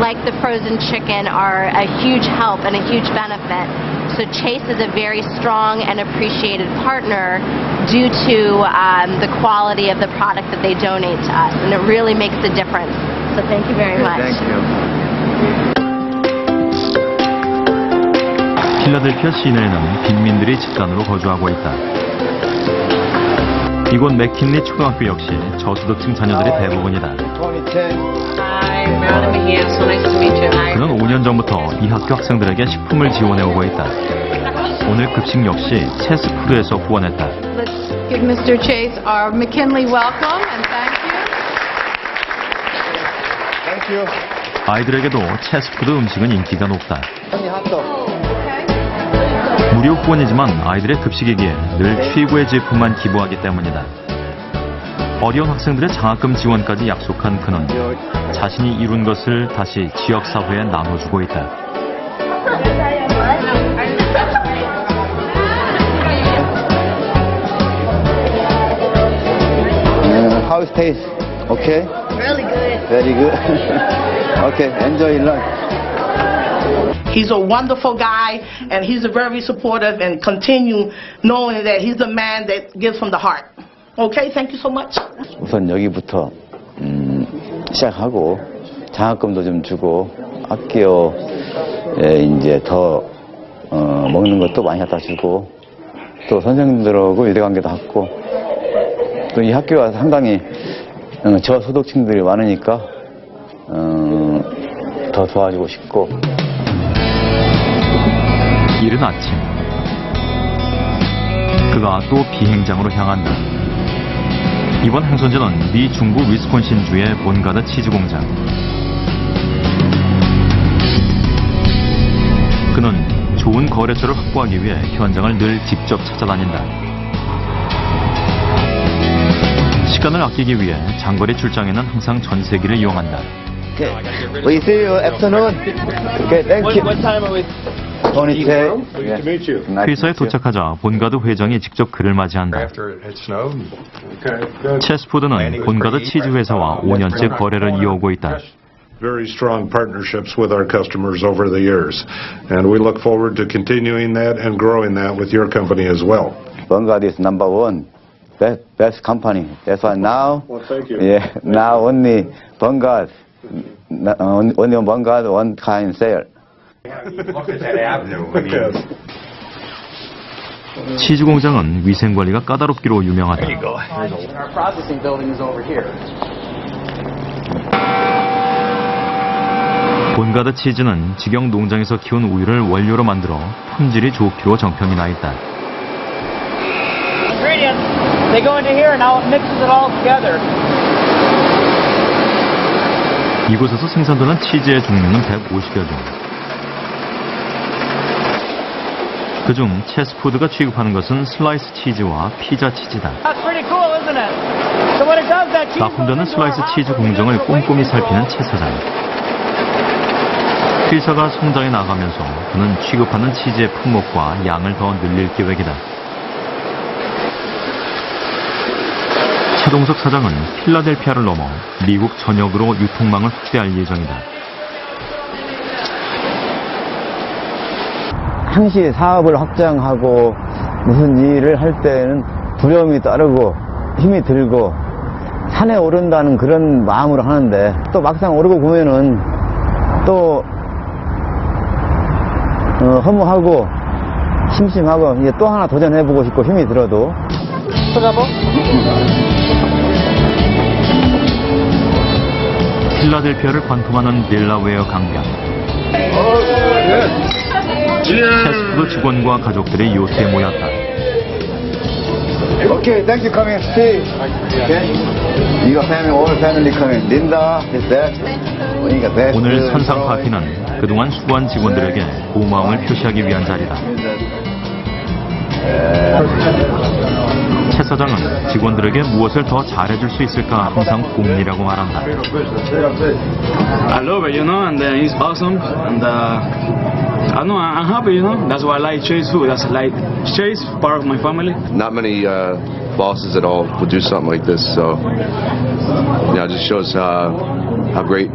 like the frozen chicken are a huge help and a huge benefit. So Chase is a very strong and appreciated partner due to um, the quality of the product that they donate to us, and it really makes a difference. So thank you very much. Thank you. 필라델피아 시내에는 빈민들이 집단으로 거주하고 있다. 이곳 맥킨리 초등학교 역시 저소득층 자녀들이 대부분이다. 그는 5년 전부터 이 학교 학생들에게 식품을 지원해 오고 있다. 오늘 급식 역시 체스푸드에서 후원했다. Let's give Mr. Chase our McKinley welcome and thank you. Thank you. 아이들에게도 체스푸드 음식은 인기가 높다. 무료 후원이지만 아이들의 급식이기에 늘 최고의 제품만 기부하기 때문이다. 어려운 학생들의 장학금 지원까지 약속한 그는 자신이 이룬 것을 다시 지역사회에 나눠주고 있다. Uh, how it tastes? Okay? Really good. Very good. okay, enjoy lunch. He's a wonderful guy, and he's a very supportive, and continue knowing that he's a man that gives from the heart. Okay, thank you so much. 우선 여기부터 음, 시작하고 장학금도 좀 주고 학교 에 이제 더 어, 먹는 것도 많이 갖다 주고 또 선생님들하고 유대관계도 갖고 또 이 학교가 상당히 어, 저소득층들이 많으니까 어, 더 도와주고 싶고 이른 아침 그가 또 비행장으로 향한다. 이번 행선지는 미 중부 위스콘신주의 본가드 치즈 공장. 그는 좋은 거래처를 확보하기 위해 현장을 늘 직접 찾아다닌다. 시간을 아끼기 위해 장거리 출장에는 항상 전세기를 이용한다. Okay. We see you afternoon. Okay, thank you. What, time are we? 22. Pleased to meet you. 회사에 도착하자 본가드 회장이 직접 그를 맞이한다. After it had snowed. Okay, good. 체스푸드는 본가드 치즈 회사와 5년째 거래를 이어오고 있다. Very strong partnerships with our customers over the years. And we look forward to continuing that and growing that with your company as well. Vanguard is number one. Best, best company. That's why now, Well, thank you. yeah, now only Vanguard, uh, only Vanguard one kind sale. 치즈 공장은 위생 관리가 까다롭기로 유명하다. 본가드 치즈는 직영 농장에서 키운 우유를 원료로 만들어 품질이 좋기로 정평이 나 있다. They go into here and now it mixes it all together. 이곳에서 생산되는 치즈의 종류는 150여 종. 그중 체스푸드가 취급하는 것은 슬라이스 치즈와 피자 치즈다. 납품되는 슬라이스 치즈 공정을 꼼꼼히 살피는 채 사장. 회사가 성장해 나가면서 그는 취급하는 치즈의 품목과 양을 더 늘릴 계획이다. 차동석 사장은 필라델피아를 넘어 미국 전역으로 유통망을 확대할 예정이다. 항시 사업을 확장하고 무슨 일을 할 때는 두려움이 따르고 힘이 들고 산에 오른다는 그런 마음으로 하는데 또 막상 오르고 보면은 또 어, 허무하고 심심하고 이제 또 하나 도전해보고 싶고 힘이 들어도 필라델피아를 관통하는 델라웨어 강변. 패스트푸드 직원과 가족들이 요트에 모였다. Okay, thank you coming. See. Okay. Your family, all family coming. Linda is there. 그러니까 best. 오늘 선상 파티는 그동안 수고한 직원들에게 고마움을 표시하기 위한 자리다. 채 사장은 직원들에게 무엇을 더 잘해줄 수 있을까 항상 고민이라고 말한다. I love it, you know, and uh, it's awesome. And uh, I know I'm happy, you know. That's why I like Chase food. That's like Chase, part of my family. not many uh, bosses at all would do something like this. So, you know, it just shows uh, how great